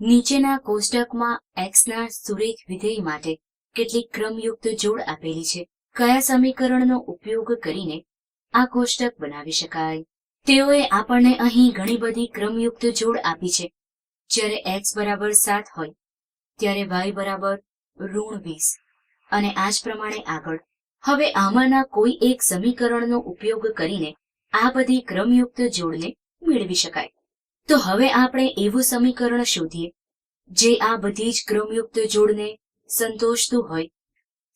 નીચેના કોષ્ટકમાં એક્સના સુરેખ વિધેય માટે કેટલીક ક્રમયુક્ત જોડ આપેલી છે. કયા સમીકરણનો ઉપયોગ કરીને આ કોષ્ટક બનાવી શકાય? તેઓએ આપણને અહીં ઘણી બધી ક્રમયુક્ત જોડ આપી છે. જ્યારે એક્સ બરાબર સાત હોય, ત્યારે વાય બરાબર ઋણ વીસ. અને આ જ પ્રમાણે આગળ. હવે આમાંના કોઈ એક સમીકરણનો ઉપયોગ કરીને આ બધી ક્રમયુક્ત જોડને મેળવી શકાય. તો હવે આપણે એવું સમીકરણ શોધીએ, જે આ બધી જ ક્રમયુક્ત જોડને સંતોષતું હોય.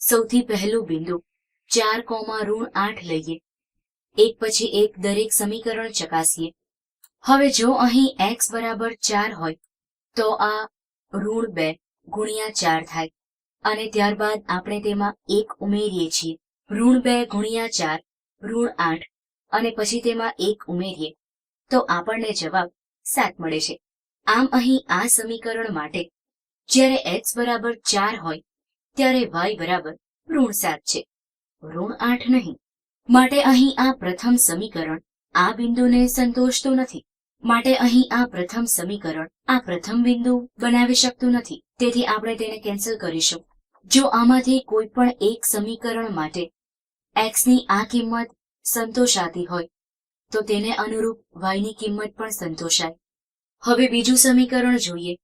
સૌથી પહેલું બિંદુ, ચાર કોમા ઋણ આઠ લઈએ. એક પછી એક દરેક સમીકરણ ચકાસીએ. હવે જો અહીં એક્સ બરાબર ચાર હોય, તો આ ઋણ બે ગુણ્યા ચાર થાય. અને ત્યારબાદ આપણે તેમાં એક ઉમેરીએ છીએ. ઋણ બે ગુણ્યા ચાર, ઋણ આઠ, અને પછી તેમાં એક ઉમેરીએ. તો આપણને જવાબ સાત મળે છે. આમ અહીં આ સમીકરણ માટે જ્યારે એક્સ બરાબર ચાર હોય, ત્યારે વાય બરાબર ઋણ સાત છે. ઋણ આઠ નહીં. માટે અહીં આ પ્રથમ સમીકરણ આ બિંદુને સંતોષતું નથી. માટે અહીં આ પ્રથમ સમીકરણ આ પ્રથમ બિંદુ બનાવી શકતું નથી. તેથી આપણે તેને કેન્સલ કરીશું. જો આમાંથી કોઈ પણ એક સમીકરણ માટે એક્સની આ કિંમત સંતોષાતી હોય તો તેને અનુરૂપ વાયની કિંમત પણ સંતોષાય. હવે બીજું સમીકરણ જોઈએ.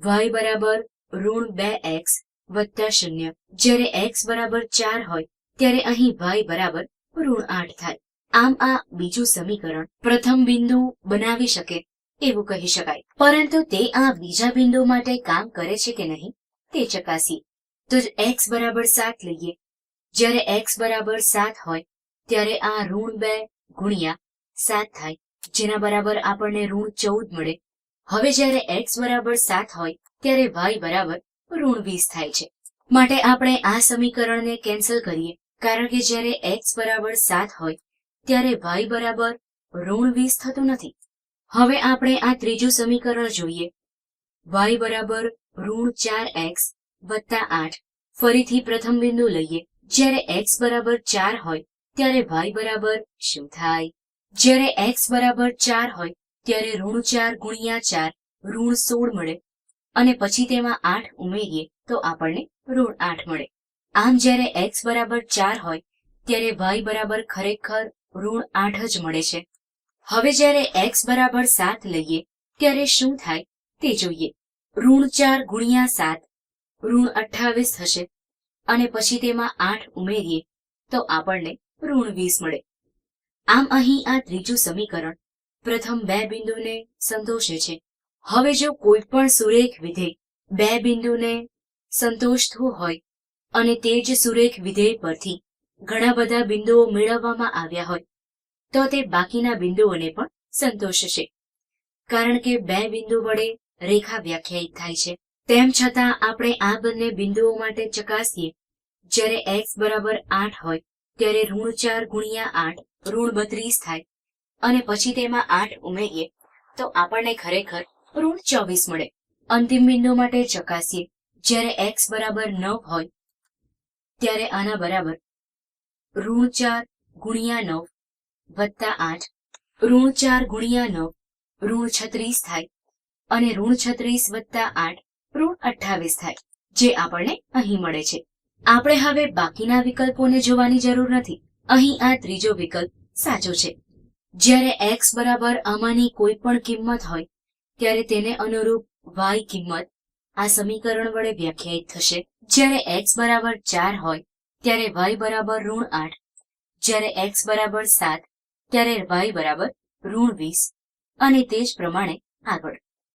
વાય બરાબર ઋણ બે એક્સ વત્તા શૂન્ય. જ્યારે એક્સ બરાબર ચાર હોય, ત્યારે અહીં વાય બરાબર ઋણ આઠ થાય. આમ આ બીજું સમીકરણ પ્રથમ બિંદુ બનાવી શકે એવું કહી શકાય. પરંતુ તે આ બીજા બિંદુ માટે કામ કરે છે કે નહીં, તે ચકાસી તો એક્સ બરાબર સાત લઈએ. જ્યારે એક્સ બરાબર સાત હોય, ત્યારે આ ઋણ બે ગુણ્યા સાત થાય, જેના બરાબર આપણને ઋણ ચૌદ મળે. હવે જ્યારે એક્સ બરાબર સાત હોય, ત્યારે વાય બરાબર ઋણ વીસ થાય છે. માટે આપણે આ સમીકરણને કેન્સલ કરીએ. કારણ કે જ્યારે એક્સ બરાબર સાત હોય, ત્યારે વાય બરાબર ઋણ વીસ થતું નથી. હવે આપણે આ ત્રીજું સમીકરણ જોઈએ. વાય બરાબર ઋણ ચાર એક્સ વત્તા આઠ. ફરીથી પ્રથમ બિંદુ લઈએ. જ્યારે એક્સ બરાબર ચાર હોય, ત્યારે વાય બરાબર શું થાય? જ્યારે એક્સ બરાબર ચાર હોય, ત્યારે ઋણ ચાર ગુણ્યા ચાર, ઋણ સોળ મળે. અને પછી તેમાં આઠ ઉમેરીએ, તો આપણને ઋણ આઠ મળે. આમ જ્યારે એક્સ બરાબર ચાર હોય, ત્યારે વાય બરાબર ખરેખર ઋણ આઠ જ મળે છે. હવે જ્યારે એક્સ બરાબર સાત લઈએ, ત્યારે શું થાય? તે જોઈએ. ઋણ ચાર ગુણ્યા સાત, ઋણ અઠ્ઠાવીસ થશે અને પછી તેમાં આઠ ઉમેરીએ, તો આપણને ઋણ વીસ મળે. આમ અહીં આ ત્રીજું સમીકરણ, પ્રથમ બે બિંદુને સંતોષે છે. હવે જો કોઈ પણ સુરેખ વિધેય બે બિંદુને સંતોષતું હોય અને તે જ સુરેખ વિધેય પરથી ઘણા બધા બિંદુઓ મેળવવામાં આવ્યા હોય, તો તે બાકીના બિંદુઓને પણ સંતોષશે. કારણ કે બે બિંદુ વડે રેખા વ્યાખ્યાયિત થાય છે. તેમ છતાં આપણે આ બંને બિંદુઓ માટે ચકાસીએ, જ્યારે એક્સ બરાબર આઠ હોય ત્યારે ઋણ ચાર ગુણ્યા આઠ, ઋણ બત્રીસ થાય અને પછી તેમાં આઠ ઉમેરીએ તો આપણને ખરેખર ઋણ ચોવીસ મળે. અંતિમ બિંદુ માટે ચકાસીએ, જ્યારે એક્સ બરાબર નવ હોય ત્યારે આના બરાબર ઋણ ચાર ગુણ્યા નવ વત્તા આઠ, ઋણ ચાર ગુણ્યા નવ ઋણ છત્રીસ થાય અને ઋણ છત્રીસ વત્તા આઠ, ઋણ અઠ્ઠાવીસ થાય, જે આપણને અહીં મળે છે. આપણે હવે બાકીના વિકલ્પોને જોવાની જરૂર નથી. અહીં આ ત્રીજો વિકલ્પ સાચો છે. જ્યારે એક્સ બરાબર આમાંની કોઈ પણ કિંમત હોય, ત્યારે તેને અનુરૂપ વાય કિંમત આ સમીકરણ વડે વ્યાખ્યાયિત થશે. જ્યારે એક્સ બરાબર ચાર હોય, ત્યારે વાય બરાબર ઋણ આઠ. જ્યારે એક્સ બરાબર સાત, ત્યારે વાય બરાબર ઋણ વીસ. અને તે જ પ્રમાણે આગળ.